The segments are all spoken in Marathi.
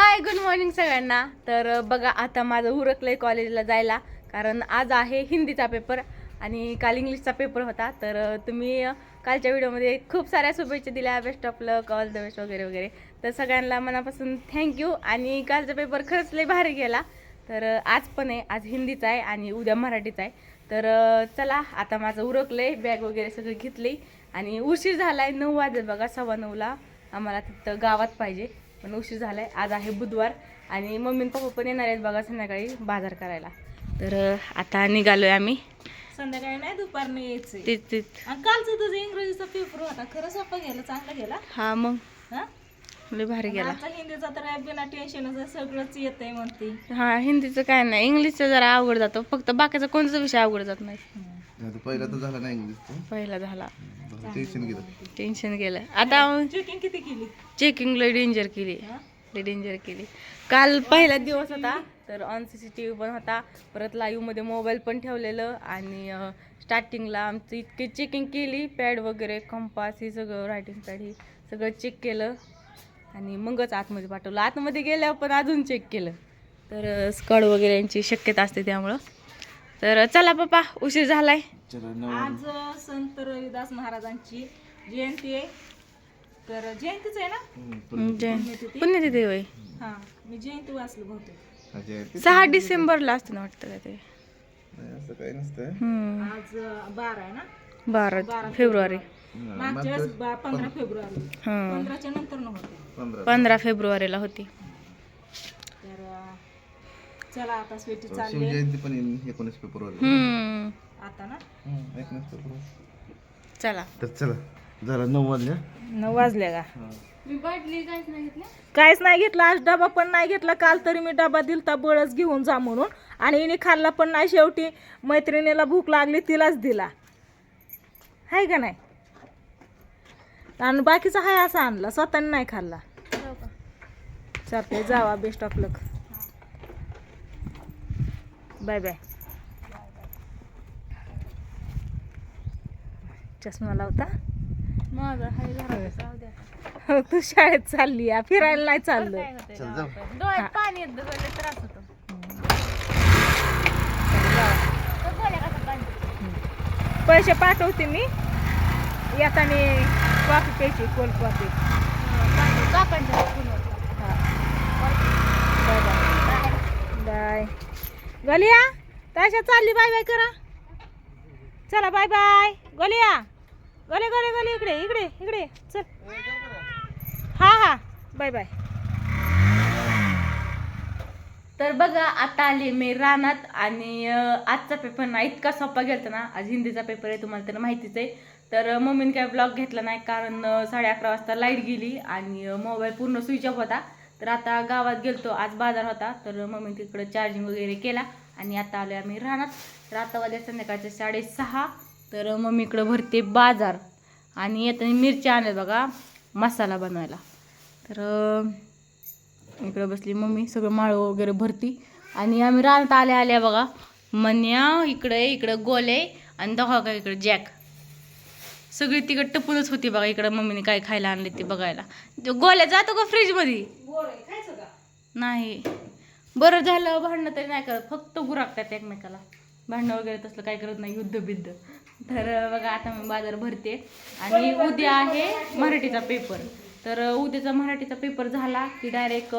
हाय गुड मॉर्निंग सगळ्यांना. तर बघा आता माझं उरकलंय कॉलेजला जायला कारण आज आहे हिंदीचा पेपर आणि काल इंग्लिशचा पेपर होता. तर तुम्ही कालच्या व्हिडिओमध्ये खूप साऱ्या शुभेच्छा दिल्या best of luck all the best वगैरे वगैरे. तर सगळ्यांना मनापासून थँक्यू आणि कालचा पेपर खरंच लय भारी गेला. तर आज पण आहे आज हिंदीचा आहे आणि उद्या मराठीचा आहे. तर चला आता माझं उरकलंय बॅग वगैरे सगळं घेतली आणि उशीर झाला आहे नऊ वाजत बघा सव्वा नऊला. आम्हाला तिथं गावात पाहिजे. पण उशीर झालाय. आज आहे बुधवार आणि मम्मी पप्पा पण येणार आहेत बघा संध्याकाळी बाजार करायला. तर आता निघालोय आम्ही. संध्याकाळी नाही दुपारनं यायचंय ते ते आणि कालचं तुझं इंग्रजीचा पेपर होता. खरं सोपा गेला चांगला गेला. हा मग. हा? लय भारी गेला. हिंदीचा तर बिना टेन्शन सगळंच येतंय म्हणते. हा हिंदीचं काय नाही. इंग्लिशचं जरा अवघड जातं. फक्त बाकीचा कोणताच विषय अवघड जात नाही. पहिला तर झाला नाही इंग्लिश पहिला झाला. टेन्शन घेत. टेन्शन गेलं. आता चेकिंग किती केली? चेकिंग लय डेंजर केली. हा? लय डेंजर केली. काल पहिला दिवस होता तर on C C T V पण होता. परत लाईव्हमध्ये मोबाईल पण ठेवलेलं आणि स्टार्टिंगला आमचं इतकी चेकिंग केली पॅड वगैरे कंपास हे सगळं रायटिंग पॅड हे सगळं चेक केलं. आणि मगच आतमध्ये पाठवलं. आतमध्ये गेल्यावर पण अजून चेक केलं. तर स्कड वगैरे यांची शक्यता असते त्यामुळं. तर चला पप्पा उशीर झालाय. आज संत रविदास महाराजांची जयंती आहे. तर जयंतीच आहे ना? जय पुण्यतिथी. होय. हा मी जयंती वाचलं बहुतेक. सहा डिसेंबरला असतं ना वाटतं काय ते असं काही नसतं. आज बारा आहे ना? बारा फेब्रुवारी. पंधरा फेब्रुवारी. हं. पंधराच्या नंतर नव्हते पंधरा. पंधरा फेब्रुवारीला होती. चला आता स्वीटी चालली शिवजयंती पण एकोणीस फेब्रुवारी. हम्म. आता ना? एकोणीस फेब्रुवारी. चला. तर चला झाला नऊ वाजल्या नऊ वाजल्या का? काहीच नाही घेतला. आज डबा पण नाही घेतला. काल तरी मी डबा दिलता बळच घेऊन जा म्हणून. आणि हिने खाल्ला पण नाही शेवटी. मैत्रिणीला भूक लागली तिलाच दिला. हाय का नाही? आणि बाकीचा हाय असा आणला स्वतःने नाही खाल्ला. चालतंय जावा best of luck bye bye. चष्मा लावता? हो, तू शाळेत चालली या फिरायला नाही चाललं. काय होतंय चल जाऊ. डोळ्यात पाणी येतं डोळ्याला त्रास होतो. तर गोळ्या कसं पाणी? पैसे पाठवते मी. येताना कॉफी प्यायची कोल्ड कॉफी काकांच्या फोनवर बाय बाय बाय गोलिया तशा चालली बाय बाय करा. चला बाय बाय गोलिया गोले गोले गोले इकडे इकडे इकडे चल. हा हा बाय बाय तर बघा आता आले मी रानात आणि आजचा पेपर ना इतका सोपा गेलता ना. आज हिंदीचा पेपर आहे तुम्हाला तर माहितीच आहे. तर मम्मीने काय ब्लॉग घेतला नाही कारण साडे अकरा वाजता लाइट गेली आणि मोबाईल पूर्ण स्विच ऑफ होता. तर आता गावात गेलतो आज बाजार होता तर मम्मी तिकडं चार्जिंग वगैरे केला आणि आता आलो आम्ही राहणार तर आता वाजले संध्याकाळचे साडेसहा तर मम्मी इकडं भरते बाजार आणि येताना मिरच्या आणल्या बघा मसाला बनवायला. तर इकडं बसली मम्मी सगळं माळ वगैरे भरती आणि आम्ही रानात आल्या आल्या बघा मन्या इकडे इकडं गोले आणि दहा का इकडं जॅक सगळी तिकडे टपूनच होती बघा इकडं मम्मीने काय खायला आणले ते बघायला. गोल्या जातो का फ्रीजमध्ये? नाही. बरं झालं भांडणं तरी नाही करत फक्त गुराकतात एकमेकाला. भांडणं वगैरे तसलं काय करत नाही युद्ध बिद्ध तर बघा आता मी बाजार भरते. आणि उद्या आहे मराठीचा पेपर. तर उद्याचा मराठीचा पेपर झाला की डायरेक्ट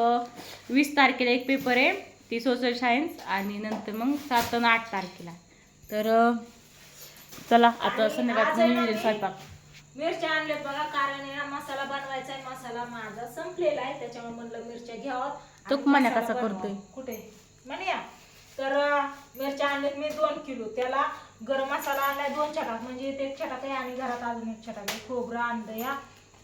वीस तारखेला एक पेपर आहे ती सोशल सायन्स आणि नंतर मग सात आणि आठ तारखेला. तर चला आता संध्याकाळचं नियोजन स्वयंपाक. मिरच्या आणल्यात बघा कारण आहे ना मसाला बनवायचा आहे मसाला माझा संपलेला आहे त्याच्यामुळे म्हणलं मिरच्या घ्यावं तो मसाला कसा. करतोय? कुठे? म्हणे तर मिरच्या आणल्यात मी दोन किलो. त्याला गरम मसाला आणलाय दोन छटाक. म्हणजे एक छटाक आहे आणि घरात अजून एक छटाक आहे. खोबरं आणलं या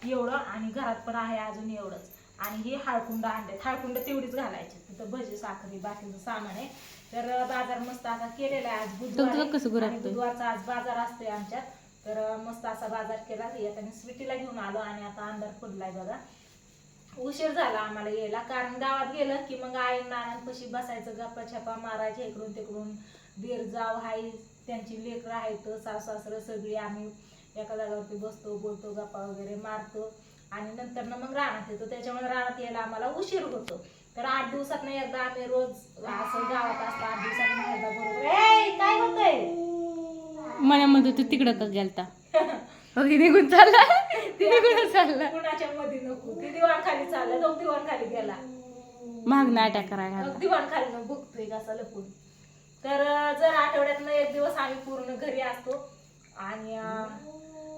एवढं आणि घरात पण आहे अजून एवढंच. आणि ही हळकुंड आणलेत. हळकुंड तेवढीच घालायची. तिथं भजी साखरी बाकीचं सामान आहे. तर बाजार मस्त आता केलेला आहे. आज बुधवार आहे. आणि? बुधवारचा आज बाजार असतोय आमच्यात. तर मस्त असा बाजार केला. येताना स्वीटीला घेऊन आलो आणि आता अंधार पडलाय बघा. उशीर झाला आम्हाला यायला. कारण गावात गेलं की मग आई नानांपाशी बसायचं गप्पा छप्पा मारायच्या इकडून तिकडून. दीर जाव हाई त्यांची लेकरं आहेत सासू सासरं सगळी आम्ही एका जागावरती बसतो बोलतो गप्पा वगैरे मारतो. आणि नंतर मग रानात येतो. त्याच्यामुळे रानात यायला आम्हाला उशीर होतो. तर आठ दिवसात एकदा आम्ही रोज असं गावात असतो आठ दिवसात एकदा बरोबर. काय होतंय? मला म्हणतो तू तिकडं का गेलता. अगदी निघून चालला. ती निघून चालला. कुणाच्या मध्ये नको. ती दिवाण खाली चालला तो दिवाण खाली गेला. मागणं अटॅक करायला दिवाण खाली न बघतोय कसा लपून. तर जर आठवड्यातनं एक दिवस आम्ही पूर्ण घरी असतो आणि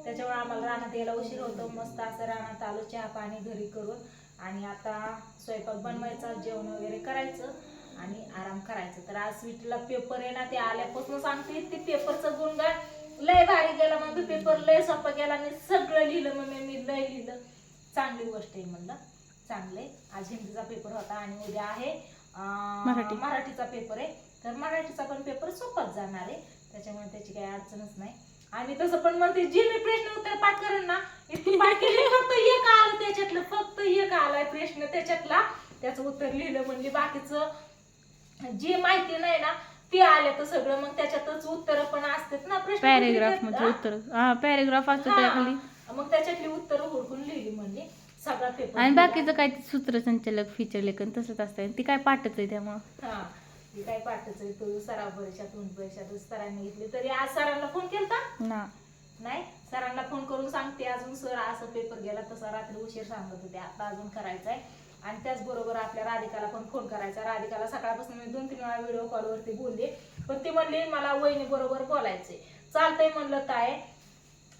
त्याच्यामुळे आम्हाला रानात यायला उशीर होतो. मस्त असं रानात आलो चहा पाणी घरी करून. आणि आता स्वयंपाक बनवायचा जेवण वगैरे करायचं आणि आराम करायचं. तर आज स्वीटला पेपर आहे ना ते आल्यापासून सांगते ते पेपरचं गुणगान लय भारी गेला मग पेपर लय सोपा गेला. आणि सगळं लिहिलं मग मी लय लिहिलं. चांगली गोष्ट आहे म्हणलं. चांगले आज हिंदीचा पेपर होता आणि उद्या आहे मराठी. मराठीचा पेपर आहे. तर मराठीचा पण पेपर सोपाच जाणार आहे. त्याच्यामुळे त्याची काही अडचणच नाही. आणि तसं पण म्हणते जे मी प्रश्न उत्तर पाठ करेन ना इतकी पाठ केली फक्त एक आलं त्याच्यातलं फक्त एक आलाय प्रश्न त्याच्यातला. त्याचं उत्तर लिहिलं म्हणजे बाकीचं जे माहिती नाही ना ते आलं तर सगळं. मग त्याच्यातच उत्तर पण असतात ना प्रश्न पॅरेग्राफमध्ये देतात, उत्तर. हा पॅरेग्राफ असतो. त्याखाली मग त्याच्यातली उत्तर हुडकून लिहिली म्हणजे सगळा पेपर आणि बाकीचं काय सूत्रसंचालक फीचर लेखन तसंच असतं ती काय पाठच आहे त्यामुळं. हा काय पाठच तू सराव परीक्षा दोन परीक्षा सरांनी घेतली. तरी आज सरांना फोन केलता? ना. नाही? सरांना फोन करून सांगते. अजून सर असं पेपर गेला तसा रात्री उशीर सांगत होते. आता अजून करायचा आहे. आणि त्याचबरोबर आपल्या राधिकाला पण फोन करायचा. राधिकाला सकाळपासून मी दोन तीन वेळा व्हिडिओ कॉलवरती बोलले. पण ती म्हणली मला वहिनी बरोबर बोलायचंय. चालतंय म्हणलं काय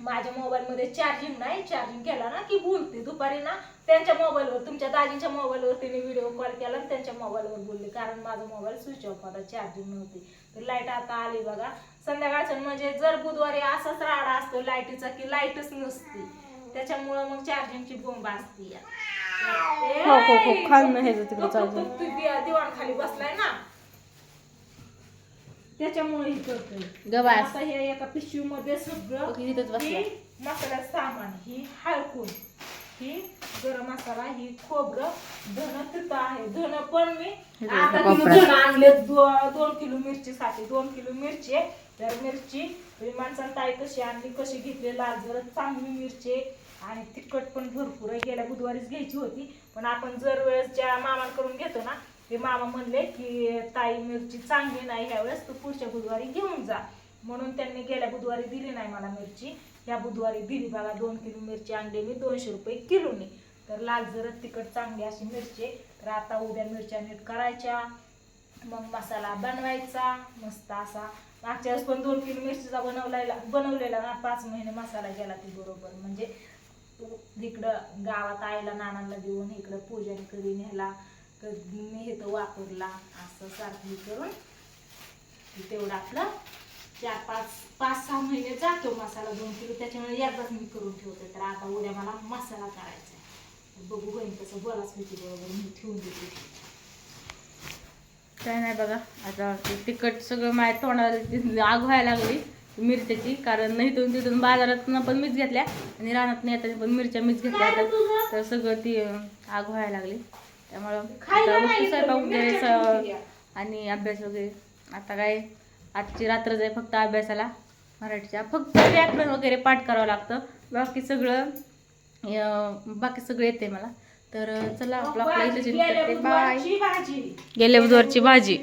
माझ्या मोबाईलमध्ये चार्जिंग नाही चार्जिंग केला ना की बोलते. दुपारी ना त्यांच्या मोबाईलवर तुमच्या दाजींच्या मोबाईलवर तिने व्हिडिओ कॉल केला आणि त्यांच्या मोबाईलवर बोलले. कारण माझा मोबाईल स्विच ऑफ होता चार्जिंग नव्हती. तर लाइट आता आली बघा. संध्याकाळचं म्हणजे जर बुधवारी असाच राडा असतो लाईटीचा की लाईटच नसती. त्याच्यामुळं मग चार्जिंगची बोंब असती. दिवाण खाली बसलाय ना. त्याच्यामुळे हे करतोय गबास. आता हे एका पिशवीमध्ये सगळं ओके, इथंच बसला. ही मसाला सामान ही हळकून ही गरम मसाला ही खोबरं धन तिथं आहे धन पण मी आता किलो. धन आणले दोन किलो मिरचीसाठी दोन किलो मिरची आहे. तर मिरची ही माणसाला ताई कशी आणली कशी घेतली लाल जरा चांगली मिरची आहे. आणि तिखट पण भरपूर आहे गेल्या बुधवारीच घ्यायची होती पण आपण जर वेळेस ज्या मामांकडून घेतो ना ते मामा म्हणले की ताई मिरची चांगली नाही ह्यावेळेस तू पुढच्या बुधवारी घेऊन जा. म्हणून त्यांनी गेल्या बुधवारी दिली नाही मला मिरची. ह्या बुधवारी दिली. बघा दोन किलो मिरची आणलेली दोनशे रुपये किलोने तर लाल जरद तिखट चांगली अशी मिरची. तर आता उद्या मिरच्या नीट करायच्या. मग मसाला बनवायचा. मस्त असा. मागच्या वेळेस पण दोन किलो मिरचीचा बनवलेला बनवलेला ना. पाच महिने मसाला गेला ती बरोबर. म्हणजे इकडं गावात आईला नानांना देऊन इकडं पूजन करीन ह्याला. कधी मी हे वापरला असं सारखी करून. तेवढं आपलं चार पाच पाच सहा महिने जातो मसाला दोन किलो. त्याच्यामुळे एकदाच मी करून ठेवते. तर आता उद्या मला मसाला करायचा आहे. बघू होईन कसं बोलाच होती बरोबर मी ठेवून देते. काय नाही बघा आता ते तिखट सगळं माझ्या तोंडाला ती आग व्हायला लागली मिरच्याची कारण इथून तिथून बाजारातून पण मीच घेतल्या आणि रानात येताना पण मिरच्या मीच घेतल्या. आता? तर सगळं ती आग व्हायला लागली. त्यामुळं स्वयंपाक. आणि अभ्यास वगैरे. आता काय आजची रात्र जाय फक्त अभ्यासाला. मराठीच्या फक्त व्याकरण वगैरे पाठ करावं लागतं. बाकी सगळं बाकी सगळं येते मला. तर चला आपलं आपलं इथं गेल्या बुधवारची भाजी.